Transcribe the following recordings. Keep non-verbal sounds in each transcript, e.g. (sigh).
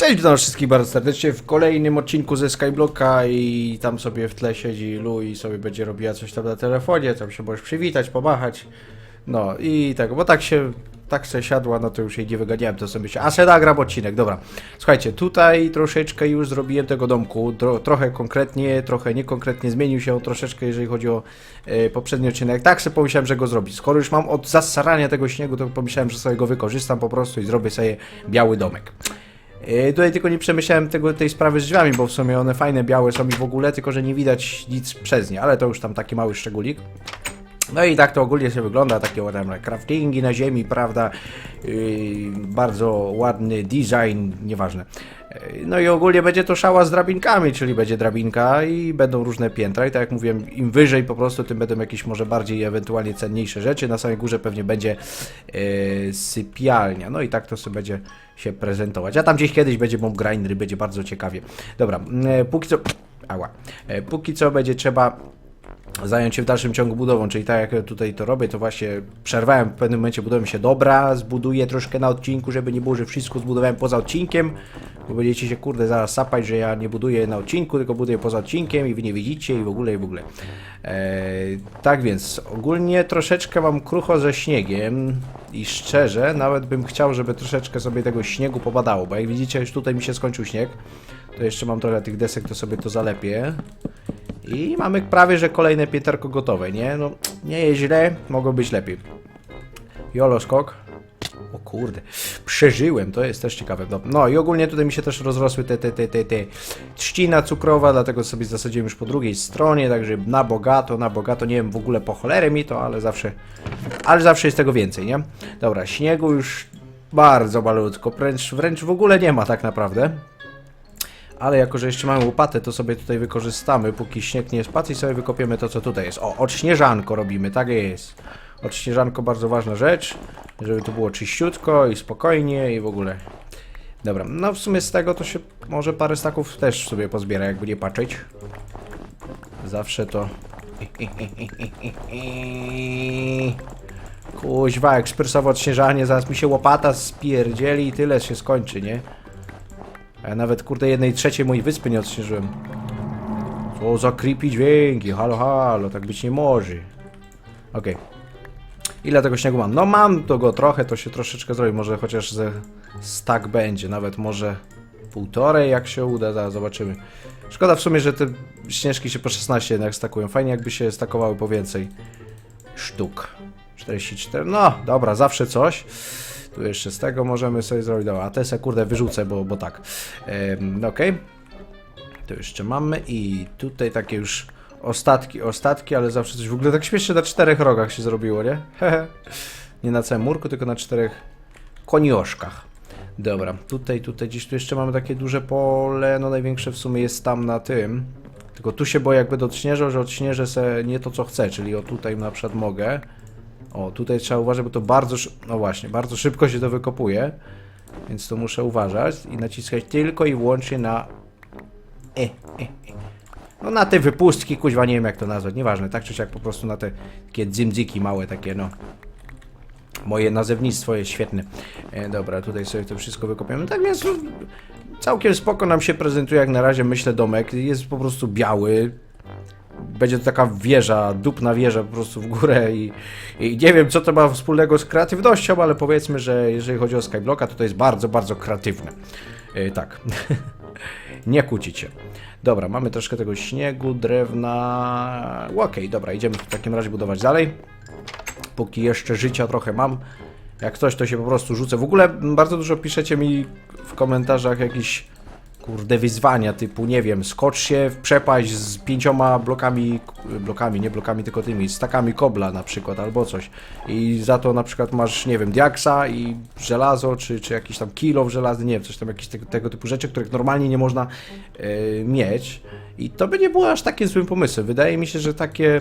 Cześć, witam wszystkich bardzo serdecznie w kolejnym odcinku ze Skyblocka i tam sobie w tle siedzi Lu i sobie będzie robiła coś tam na telefonie, tam się możesz przywitać, pomachać. No i tak, bo tak się, tak się siadła, no to już jej nie wyganiałem, to sobie się, a se nagram odcinek, dobra. Słuchajcie, tutaj troszeczkę już zrobiłem tego domku, tro, trochę konkretnie, trochę niekonkretnie, zmienił się troszeczkę, jeżeli chodzi o e, poprzedni odcinek. Tak sobie pomyślałem, że go zrobić. Skoro już mam od zasarania tego śniegu, to pomyślałem, że sobie go wykorzystam po prostu i zrobię sobie biały domek. Yy, Tutaj tylko nie przemyślałem tego, tej sprawy z drzwiami, bo w sumie one fajne, białe są i w ogóle, tylko że nie widać nic przez nie, ale to już tam taki mały szczególik. No i tak to ogólnie się wygląda, takie ładne craftingi na ziemi, prawda, yy, bardzo ładny design, nieważne. No i ogólnie będzie to szała z drabinkami, czyli będzie drabinka i będą różne piętra. I tak jak mówiłem, im wyżej po prostu, tym będą jakieś może bardziej ewentualnie cenniejsze rzeczy, na samej górze pewnie będzie yy, sypialnia, no i tak to sobie będzie się prezentować, a tam gdzieś kiedyś będzie mob grinder, będzie bardzo ciekawie. Dobra, yy, póki co, ała, Yy, póki co będzie trzeba zająć się w dalszym ciągu budową, czyli tak jak ja tutaj to robię, to właśnie przerwałem w pewnym momencie, budowałem się dobra, zbuduję troszkę na odcinku, żeby nie było, że wszystko zbudowałem poza odcinkiem, bo będziecie się kurde zaraz sapać, że ja nie buduję na odcinku, tylko buduję poza odcinkiem i wy nie widzicie i w ogóle, i w ogóle. Eee, tak więc, ogólnie troszeczkę mam krucho ze śniegiem i szczerze, nawet bym chciał, żeby troszeczkę sobie tego śniegu pobadało, bo jak widzicie, już tutaj mi się skończył śnieg, to jeszcze mam trochę tych desek, to sobie to zalepię. I mamy prawie, że kolejne pięterko gotowe, nie? No, nie jest źle, mogło być lepiej. Jolo skok. O kurde, przeżyłem, to jest też ciekawe. No, no i ogólnie tutaj mi się też rozrosły te, te, te, te, te trzcina cukrowa, dlatego sobie zasadziłem już po drugiej stronie, także na bogato, na bogato, nie wiem w ogóle po cholerę mi to, ale zawsze, ale zawsze jest tego więcej, nie? Dobra, śniegu już bardzo malutko, wręcz, wręcz w ogóle nie ma tak naprawdę. Ale jako, że jeszcze mamy łopatę, to sobie tutaj wykorzystamy, póki śnieg nie spadł i sobie wykopiemy to, co tutaj jest. O, odśnieżanko robimy, tak jest. Odśnieżanko bardzo ważna rzecz, żeby tu było czyściutko i spokojnie i w ogóle. Dobra, no w sumie z tego to się może parę staków też sobie pozbiera, jakby nie patrzeć. Zawsze to... (laughs) Kuźwa, ekspresowe odśnieżanie, zaraz mi się łopata spierdzieli i tyle się skończy, nie? A ja nawet kurde jednej trzeciej mojej wyspy nie odśnieżyłem. Co za creepy dźwięki, halo halo, tak być nie może. Okej. Ile tego śniegu mam? No mam to go trochę, to się troszeczkę zrobi, może chociaż ze stack będzie, nawet może półtorej jak się uda, zaraz zobaczymy. Szkoda w sumie, że te śnieżki się po 16 jednak stakują, fajnie jakby się stakowały po więcej sztuk. 44, no dobra, zawsze coś. Tu jeszcze z tego możemy sobie zrobić. Dobra, a te se kurde wyrzucę, bo, bo tak. Ehm, Okej. Tu jeszcze mamy i tutaj takie już ostatki, ostatki, ale zawsze coś w ogóle tak śmiesznie na czterech rogach się zrobiło, nie? Nie na całym murku, tylko na czterech konioszkach. Dobra, tutaj, tutaj gdzieś tu jeszcze mamy takie duże pole, no największe w sumie jest tam na tym. Tylko tu się boję jak będę odśnieżał, że odśnieżę se nie to co chcę, czyli o tutaj na przykład mogę. O, tutaj trzeba uważać, bo to bardzo, no właśnie, bardzo szybko się to wykopuje, więc to muszę uważać i naciskać tylko i wyłącznie na e, e, e. No na te wypustki, kuźwa, nie wiem jak to nazwać, nieważne, tak czy siak po prostu na te takie dzymdzyki małe, takie no. Moje nazewnictwo jest świetne. E, dobra, tutaj sobie to wszystko wykopiemy. Tak więc no, całkiem spoko nam się prezentuje jak na razie, myślę, domek. Jest po prostu biały, będzie to taka wieża, dupna wieża po prostu w górę i, i nie wiem co to ma wspólnego z kreatywnością, ale powiedzmy, że jeżeli chodzi o Skyblocka, to to jest bardzo, bardzo kreatywne. Yy, tak. (laughs) nie kłócić się. Dobra, mamy troszkę tego śniegu, drewna. Okej, dobra, idziemy w takim razie budować dalej. Póki jeszcze życia trochę mam. Jak coś, to się po prostu rzucę. W ogóle bardzo dużo piszecie mi w komentarzach jakiś kurde wyzwania typu, nie wiem, skocz się w przepaść z pięcioma blokami, blokami, nie blokami, tylko tymi, stakami kobla na przykład, albo coś. I za to na przykład masz, nie wiem, diaksa i żelazo, czy, czy jakiś tam kilo żelazny, nie wiem, coś tam, jakieś tego, tego typu rzeczy, których normalnie nie można e, mieć. I to by nie było aż takim złym pomysłem. Wydaje mi się, że takie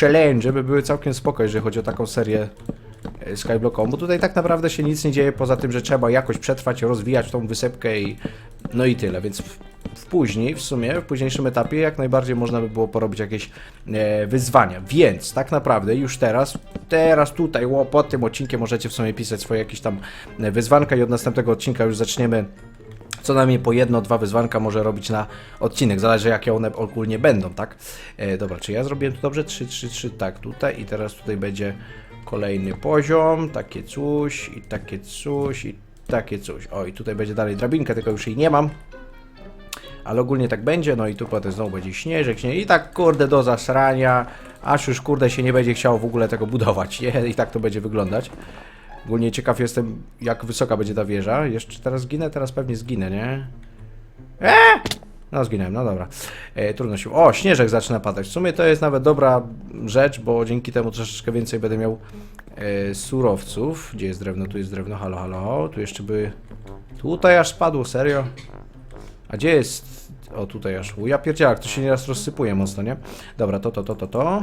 challenge by były całkiem spoko, jeżeli chodzi o taką serię Skyblocką, bo tutaj tak naprawdę się nic nie dzieje poza tym, że trzeba jakoś przetrwać, rozwijać tą wysepkę i no i tyle, więc w, w później, w sumie, w późniejszym etapie jak najbardziej można by było porobić jakieś e, wyzwania, więc tak naprawdę już teraz, teraz tutaj, ło, pod tym odcinkiem możecie w sumie pisać swoje jakieś tam e, wyzwanka i od następnego odcinka już zaczniemy co najmniej po jedno, dwa wyzwanka może robić na odcinek, zależy jakie one ogólnie będą, tak? E, dobra, czy ja zrobiłem to dobrze? 3, 3, 3, tak, tutaj i teraz tutaj będzie kolejny poziom, takie coś i takie coś i takie coś. O, i tutaj będzie dalej drabinka, tylko już jej nie mam. Ale ogólnie tak będzie, no i tu potem znowu będzie śnieżek, śnieżek i tak kurde do zasrania, aż już kurde się nie będzie chciało w ogóle tego budować, nie? (laughs) I tak to będzie wyglądać. Ogólnie ciekaw jestem, jak wysoka będzie ta wieża. Jeszcze teraz zginę, teraz pewnie zginę, nie? Eee! No zginąłem, no dobra. E, trudno się... O, śnieżek zaczyna padać. W sumie to jest nawet dobra rzecz, bo dzięki temu troszeczkę więcej będę miał e, surowców. Gdzie jest drewno? Tu jest drewno, halo, halo. Tu jeszcze by... Tutaj aż spadło, serio? A gdzie jest... O, tutaj aż... Ja pierdzielak, to się nieraz rozsypuje mocno, nie? Dobra, to, to, to, to, to.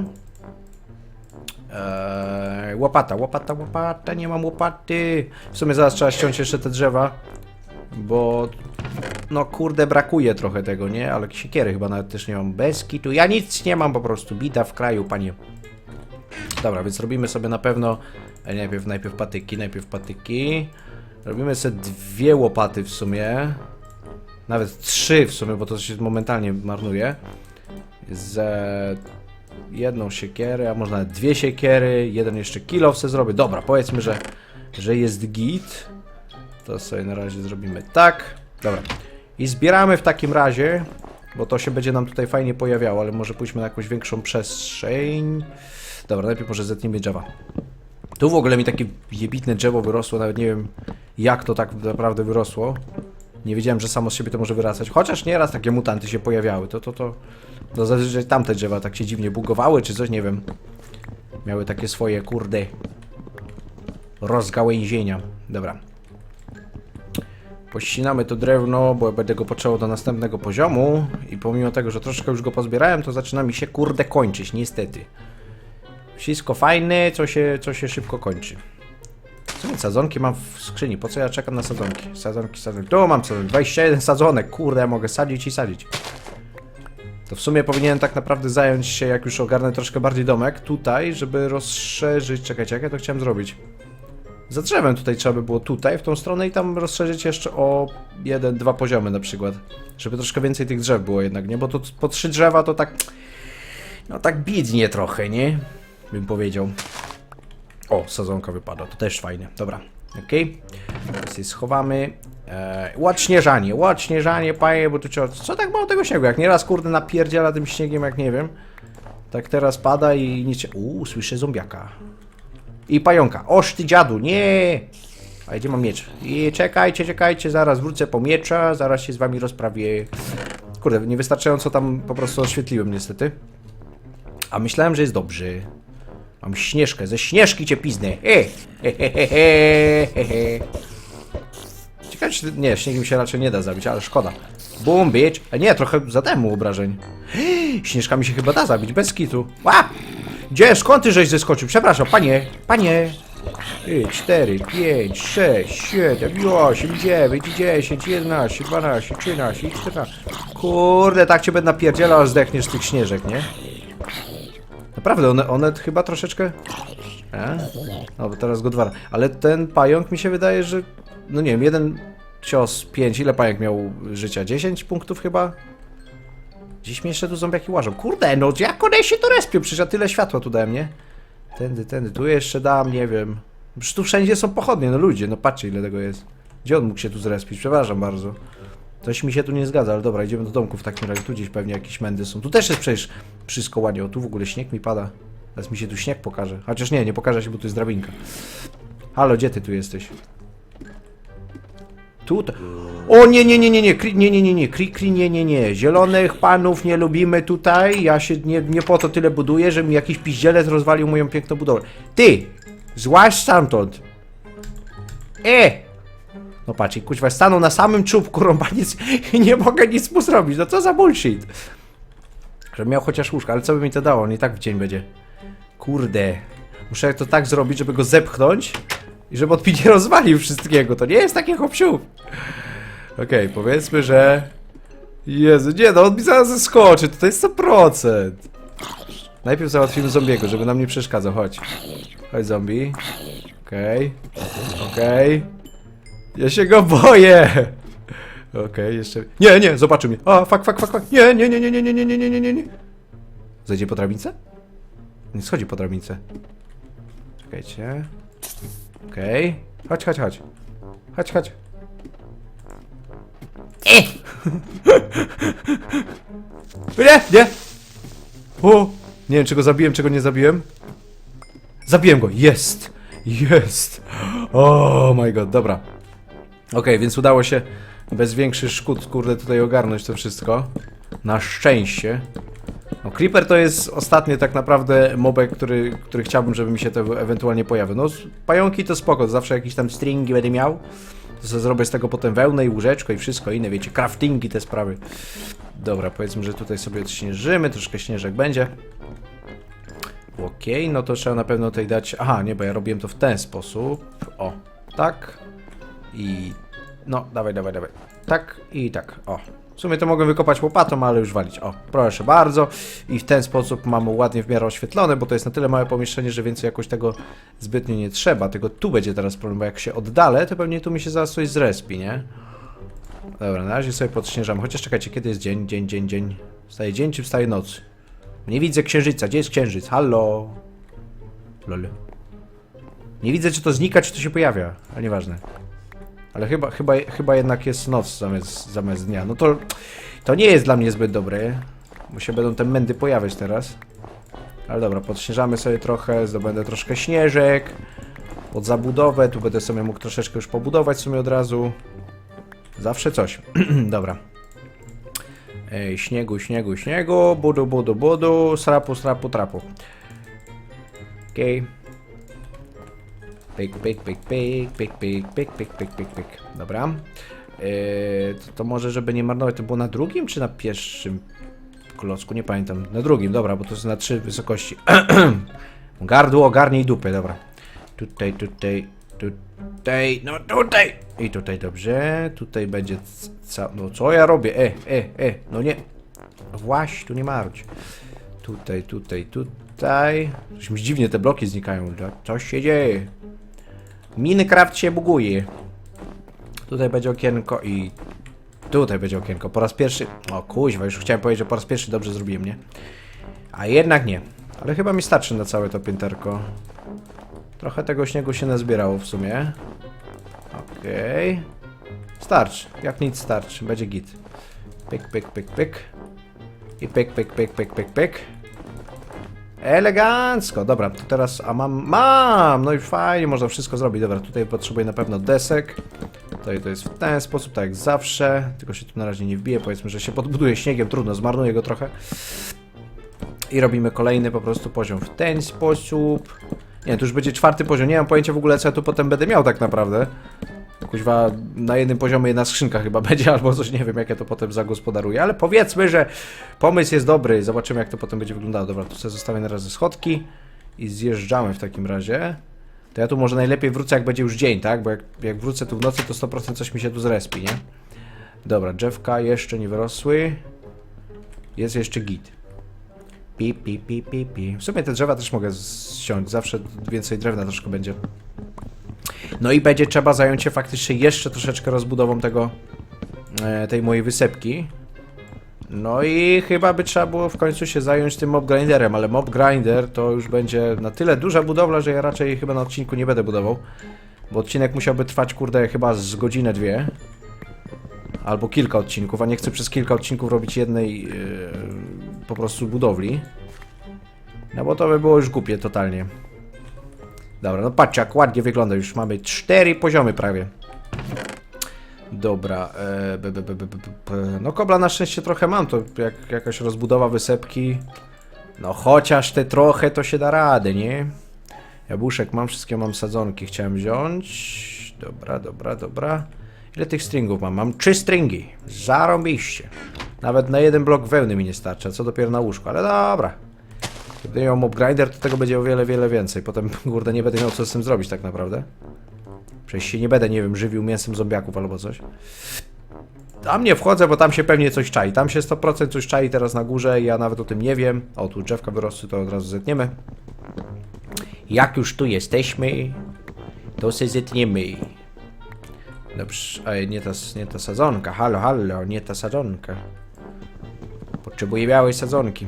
Eee, łopata, łopata, łopata, nie mam łopaty. W sumie zaraz trzeba ściąć jeszcze te drzewa, bo no kurde brakuje trochę tego, nie? Ale siekiery chyba nawet też nie mam. Bez kitu, ja nic nie mam po prostu, bida w kraju, panie. Dobra, więc robimy sobie na pewno, e, najpierw, najpierw patyki, najpierw patyki. Robimy sobie dwie łopaty w sumie. Nawet trzy w sumie, bo to się momentalnie marnuje. Z jedną siekierę, a może nawet dwie siekiery, jeden jeszcze kilo se zrobię. Dobra, powiedzmy, że, że jest git. To sobie na razie zrobimy tak. Dobra. I zbieramy w takim razie, bo to się będzie nam tutaj fajnie pojawiało, ale może pójdźmy na jakąś większą przestrzeń. Dobra, najpierw może zetnijmy drzewa. Tu w ogóle mi takie jebitne drzewo wyrosło, nawet nie wiem jak to tak naprawdę wyrosło. Nie wiedziałem, że samo z siebie to może wyrastać. Chociaż nieraz takie mutanty się pojawiały. To, to, to. To zazwyczaj tamte drzewa tak się dziwnie bugowały, czy coś, nie wiem. Miały takie swoje, kurde. Rozgałęzienia. Dobra. Pościnamy to drewno, bo będę go potrzebował do następnego poziomu. I pomimo tego, że troszkę już go pozbierałem, to zaczyna mi się kurde kończyć, niestety. Wszystko fajne, co się, co się szybko kończy. Co ja sadzonki mam w skrzyni? Po co ja czekam na sadzonki? Sadzonki, sadzonki. Tu mam sadzonki. 21 sadzonek. Kurde, ja mogę sadzić i sadzić. To w sumie powinienem tak naprawdę zająć się, jak już ogarnę troszkę bardziej domek, tutaj, żeby rozszerzyć... Czekajcie, jak ja to chciałem zrobić? Za drzewem tutaj trzeba by było tutaj, w tą stronę i tam rozszerzyć jeszcze o jeden, dwa poziomy na przykład. Żeby troszkę więcej tych drzew było jednak, nie? Bo to po trzy drzewa to tak... No tak biednie trochę, nie? Bym powiedział. O, sadzonka wypada, to też fajne. Dobra, okej. Okay. Sobie schowamy. Eee, ładśnieżanie, ładśnieżanie, panie, bo tu trzeba... Co tak mało tego śniegu? Jak nieraz, kurde, napierdziela tym śniegiem, jak nie wiem. Tak teraz pada i nic. Uuu, słyszę zombiaka. I pająka. Oż ty dziadu, nie! A gdzie mam miecz? I czekajcie, czekajcie, zaraz wrócę po miecza, zaraz się z wami rozprawię. Kurde, niewystarczająco tam po prostu oświetliłem niestety. A myślałem, że jest dobrze. Mam śnieżkę, ze śnieżki cię piznę. E, he, he, he, he, he, he. Ciekawe, czy... Nie, śniegiem się raczej nie da zabić, ale szkoda. Boom, bitch. A nie, trochę zadałem mu obrażeń. Śnieżkami się chyba da zabić, bez kitu. Ła! Gdzie? Skąd ty żeś zeskoczył? Przepraszam, panie, panie. 4, 5, 6, 7, 8, 9, 10, 11, 12, 13, 14. Kurde, tak cię będę napierdzielał, aż zdechniesz tych śnieżek, nie? Naprawdę, one, one chyba troszeczkę... E? No, bo teraz go dwa. Ale ten pająk mi się wydaje, że... No nie wiem, jeden cios, 5. Ile pająk miał życia? 10 punktów chyba? Dziś jeszcze tu zombiaki łażą. Kurde, no jak one się to respią? Przecież ja tyle światła tu dałem, nie? Tędy, tędy, tu jeszcze dam, nie wiem. Przecież tu wszędzie są pochodnie, no ludzie, no patrzcie ile tego jest. Gdzie on mógł się tu zrespić? Przepraszam bardzo. Coś mi się tu nie zgadza, ale dobra, idziemy do domku w takim razie. Tu gdzieś pewnie jakieś mędy są. Tu też jest przecież wszystko ładnie. O, tu w ogóle śnieg mi pada. Teraz mi się tu śnieg pokaże. Chociaż nie, nie pokaże się, bo tu jest drabinka. Halo, gdzie ty tu jesteś? Tutaj. O nie, nie, nie, nie, nie, kri, nie, nie, nie, nie, kri, kri, nie, nie, nie. Zielonych panów nie lubimy tutaj. Ja się nie, nie po to tyle buduję, że mi jakiś piździelec rozwalił moją piękną budowlę. Ty! Złaź stamtąd! E! No patrz, i kuźwa stanął na samym czubku rąbaniec i nie mogę nic mu zrobić. No co za bullshit? Że miał chociaż łóżko, ale co by mi to dało? On i tak w dzień będzie. Kurde. Muszę to tak zrobić, żeby go zepchnąć i żeby odpić nie rozwalił wszystkiego. To nie jest taki hopsiub. Okej, powiedzmy, że... Jezu, nie no, on mi zaraz zeskoczy, to jest 100%. Najpierw załatwimy zombiego, żeby nam nie przeszkadzał, chodź. Chodź zombie. Okej. Okej. Ja się go boję! Okej, jeszcze... Nie, nie, zobaczy mnie. A, fuck, fuck, fuck, fuck. Nie, nie, nie, nie, nie, nie, nie, nie, nie, nie, nie. Zejdzie po drabince? Nie schodzi po drabince. Czekajcie. Okej. Chodź, chodź, chodź. Chodź, chodź. E! (laughs) nie, nie. O, nie wiem, czego zabiłem, czego nie zabiłem. Zabiłem go, jest! Jest! Oh my god, dobra. Okej, więc udało się bez większych szkód, kurde, tutaj ogarnąć to wszystko. Na szczęście. No, Creeper to jest ostatnie tak naprawdę mobek, który, który chciałbym, żeby mi się to ewentualnie pojawił. No, pająki to spoko, zawsze jakieś tam stringi będę miał. Zrobię z tego potem wełnę i łóżeczko i wszystko inne, wiecie, craftingi, te sprawy. Dobra, powiedzmy, że tutaj sobie odśnieżymy, troszkę śnieżek będzie. Okej, no to trzeba na pewno tutaj dać... Aha, nie, bo ja robiłem to w ten sposób. O, tak. I... No, dawaj, dawaj, dawaj. Tak i tak, o. W sumie to mogę wykopać łopatą, ale już walić. O, proszę bardzo. I w ten sposób mamy ładnie w miarę oświetlone, bo to jest na tyle małe pomieszczenie, że więcej jakoś tego zbytnio nie trzeba. Tylko tu będzie teraz problem, bo jak się oddalę, to pewnie tu mi się zaraz coś zrespi, nie? Dobra, na razie sobie podśnieżamy. Chociaż czekajcie, kiedy jest dzień, dzień, dzień, dzień. Wstaje dzień czy wstaje noc? Nie widzę księżyca. Gdzie jest księżyc? Hallo? Lol. Nie widzę, czy to znika, czy to się pojawia. Ale nieważne. Ale chyba, chyba, chyba jednak jest noc zamiast, zamiast dnia. No to, to nie jest dla mnie zbyt dobre. Bo się będą te mędy pojawiać teraz. Ale dobra, podśnieżamy sobie trochę, zdobędę troszkę śnieżek. Pod zabudowę, tu będę sobie mógł troszeczkę już pobudować w sumie od razu. Zawsze coś. (clears throat) dobra. Ej, śniegu, śniegu, śniegu, budu, budu, budu, srapu, srapu, trapu. Okej. Pyk, pyk, pyk, pyk, pyk, pyk, pyk, pyk, pyk, pyk, pyk. Dobra. Eee, to, to może, żeby nie marnować, to było na drugim czy na pierwszym klocku? Nie pamiętam. Na drugim, dobra, bo to jest na trzy wysokości. (clears throat) Gardło, ogarnij dupę, dobra. Tutaj, tutaj, tutaj, no tutaj. I tutaj, dobrze. Tutaj będzie ca... No co ja robię? E, e, e, no nie. No właśnie, tu nie marudź. Tutaj, tutaj, tutaj. Coś mi dziwnie te bloki znikają. Coś się dzieje. Minecraft się buguje. Tutaj będzie okienko i... Tutaj będzie okienko. Po raz pierwszy... O kuźwa, już chciałem powiedzieć, że po raz pierwszy dobrze zrobiłem, nie? A jednak nie. Ale chyba mi starczy na całe to pięterko. Trochę tego śniegu się nazbierało w sumie. Okej. Starczy. Jak nic starczy. Będzie git. Pyk, pyk, pyk, pyk. I pyk, pyk, pyk, pyk, pyk, pyk. Elegancko. Dobra, to teraz... A mam... Mam! No i fajnie, można wszystko zrobić. Dobra, tutaj potrzebuję na pewno desek. Tutaj to jest w ten sposób, tak jak zawsze. Tylko się tu na razie nie wbije. Powiedzmy, że się podbuduje śniegiem. Trudno, zmarnuję go trochę. I robimy kolejny po prostu poziom w ten sposób. Nie, to już będzie czwarty poziom. Nie mam pojęcia w ogóle, co ja tu potem będę miał tak naprawdę. Kuźwa, na jednym poziomie jedna skrzynka chyba (laughs) będzie, albo coś, nie wiem, jak ja to potem zagospodaruję, ale powiedzmy, że pomysł jest dobry. Zobaczymy, jak to potem będzie wyglądało. Dobra, tu sobie zostawię na razie schodki i zjeżdżamy w takim razie. To ja tu może najlepiej wrócę, jak będzie już dzień, tak? Bo jak, jak wrócę tu w nocy, to 100% coś mi się tu zrespi, nie? Dobra, drzewka jeszcze nie wyrosły. Jest jeszcze git. Pi, pi, pi, pi, pi. W sumie te drzewa też mogę ściąć. Zawsze więcej drewna troszkę będzie. No i będzie trzeba zająć się faktycznie jeszcze troszeczkę rozbudową tego, e, tej mojej wysepki. No i chyba by trzeba było w końcu się zająć tym mob grinderem, ale mob grinder to już będzie na tyle duża budowla, że ja raczej chyba na odcinku nie będę budował. Bo odcinek musiałby trwać, kurde, chyba z godzinę, dwie. Albo kilka odcinków, a nie chcę przez kilka odcinków robić jednej yy, po prostu budowli. No bo to by było już głupie totalnie. Dobra, no patrzcie, jak ładnie wygląda. Już mamy cztery poziomy prawie. Dobra, e, be, be, be, be, be. no kobla na szczęście trochę mam, to jak jakaś rozbudowa wysepki. No chociaż te trochę to się da radę, nie? Jabłuszek mam, wszystkie mam sadzonki, chciałem wziąć. Dobra, dobra, dobra. Ile tych stringów mam? Mam trzy stringi. Zarąbiście. Nawet na jeden blok wełny mi nie starcza, co dopiero na łóżko, ale dobra. Gdy miał mob grinder, to tego będzie o wiele, wiele więcej. Potem, (laughs) kurde, nie będę miał co z tym zrobić tak naprawdę. Przecież się nie będę, nie wiem, żywił mięsem zombiaków albo coś. Tam nie wchodzę, bo tam się pewnie coś czai. Tam się 100% coś czai teraz na górze ja nawet o tym nie wiem. O, tu drzewka wyrosły, to od razu zetniemy. Jak już tu jesteśmy, to się zetniemy. Dobrze, ej, nie ta, nie ta sadzonka. Halo, halo, nie ta sadzonka. Potrzebuję białej sadzonki.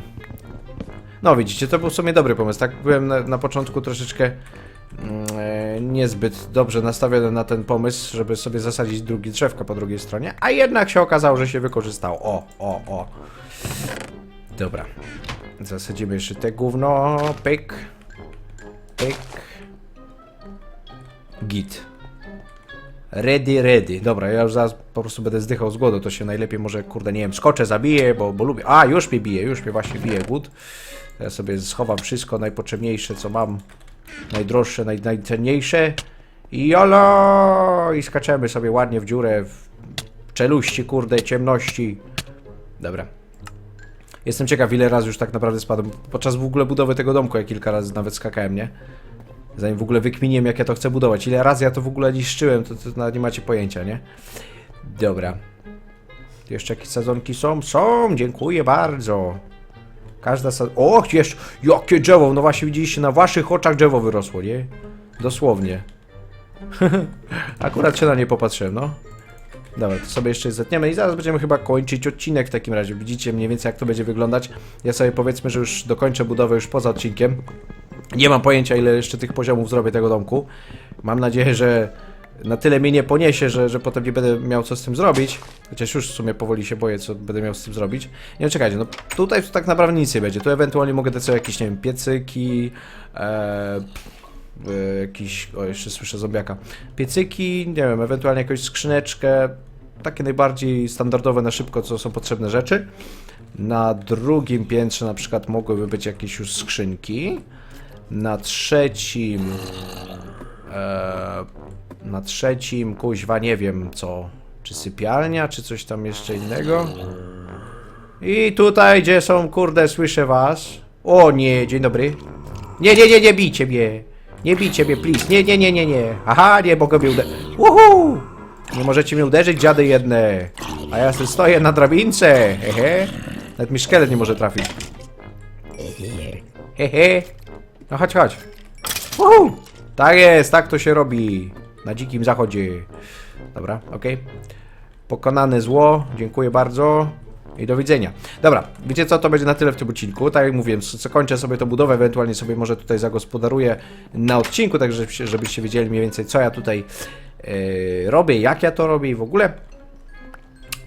No widzicie, to był w sumie dobry pomysł. Tak byłem na, na początku troszeczkę e, niezbyt dobrze nastawiony na ten pomysł, żeby sobie zasadzić drugie drzewko po drugiej stronie, a jednak się okazało, że się wykorzystało. O, o, o. Dobra. Zasadzimy jeszcze te gówno. Pyk. Pyk. Git. Ready, ready. Dobra, ja już zaraz po prostu będę zdychał z głodu, to się najlepiej może, kurde, nie wiem, skoczę, zabiję, bo, bo lubię. A, już mnie bije, już mnie właśnie bije głód. Ja sobie schowam wszystko najpotrzebniejsze, co mam. Najdroższe, naj, najcenniejsze. I jolo! I skaczemy sobie ładnie w dziurę, w czeluści, kurde, ciemności. Dobra. Jestem ciekaw, ile razy już tak naprawdę spadłem. Podczas w ogóle budowy tego domku, ja kilka razy nawet skakałem, nie? Zanim w ogóle wykminiłem, jak ja to chcę budować. Ile razy ja to w ogóle niszczyłem, to, to nawet nie macie pojęcia, nie? Dobra. Jeszcze jakieś sadzonki są? Są, dziękuję bardzo. Każda sad... O, jeszcze, jakie drzewo! No właśnie widzieliście, na waszych oczach drzewo wyrosło, nie? Dosłownie. (laughs) Akurat się na nie popatrzyłem, no. Dobra, to sobie jeszcze zetniemy i zaraz będziemy chyba kończyć odcinek w takim razie. Widzicie mniej więcej jak to będzie wyglądać. Ja sobie powiedzmy, że już dokończę budowę już poza odcinkiem. Nie mam pojęcia ile jeszcze tych poziomów zrobię tego domku. Mam nadzieję, że na tyle mnie nie poniesie, że, że potem nie będę miał co z tym zrobić. Chociaż już w sumie powoli się boję, co będę miał z tym zrobić. Nie, czekajcie, no tutaj tak naprawdę nic nie będzie. Tu ewentualnie mogę dać sobie jakieś, nie wiem, piecyki, e, e, jakiś, o jeszcze słyszę zombiaka, piecyki, nie wiem, ewentualnie jakąś skrzyneczkę, takie najbardziej standardowe na szybko, co są potrzebne rzeczy. Na drugim piętrze na przykład mogłyby być jakieś już skrzynki. Na trzecim... E, na trzecim, kuźwa, nie wiem co. Czy sypialnia, czy coś tam jeszcze innego? I tutaj, gdzie są, kurde, słyszę was. O nie, dzień dobry. Nie, nie, nie, nie bijcie mnie. Nie bijcie mnie, please. Nie, nie, nie, nie, nie. Aha, nie mogę mnie uderzyć. Uhu! Nie możecie mnie uderzyć, dziady jedne. A ja sobie stoję na drabince. Hehe. Nawet mi szkielet nie może trafić. Hehe. No chodź, chodź. Uhu! Tak jest, tak to się robi. Na dzikim zachodzie. Dobra, okej. Pokonane zło, dziękuję bardzo. I do widzenia. Dobra, wiecie co, to będzie na tyle w tym odcinku. Tak jak mówiłem, co kończę sobie tą budowę, ewentualnie sobie może tutaj zagospodaruję na odcinku, tak żebyście, żebyście wiedzieli mniej więcej, co ja tutaj e, robię, jak ja to robię i w ogóle.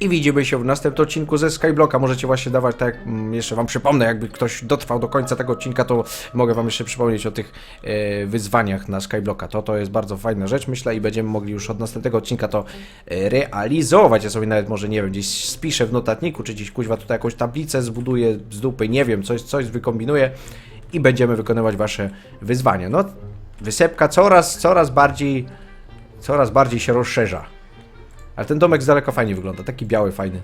I widzimy się w następnym odcinku ze Skyblocka. Możecie właśnie dawać, tak jak mm, jeszcze wam przypomnę, jakby ktoś dotrwał do końca tego odcinka, to mogę wam jeszcze przypomnieć o tych e, wyzwaniach na Skyblocka. To, to jest bardzo fajna rzecz, myślę, i będziemy mogli już od następnego odcinka to e, realizować. Ja sobie nawet może, nie wiem, gdzieś spiszę w notatniku, czy gdzieś kuźwa tutaj jakąś tablicę zbuduję z dupy, nie wiem, coś, coś wykombinuję i będziemy wykonywać wasze wyzwania. No, wysepka coraz, coraz bardziej, coraz bardziej się rozszerza. Ale ten domek z daleka fajnie wygląda, taki biały, fajny.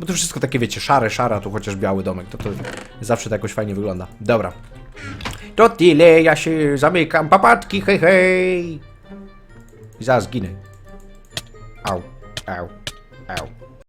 Bo to wszystko takie, wiecie, szare, szara, tu chociaż biały domek, to to zawsze to jakoś fajnie wygląda. Dobra. To tyle, ja się zamykam, papatki, hej, hej! I zaraz ginę. Au, au, au.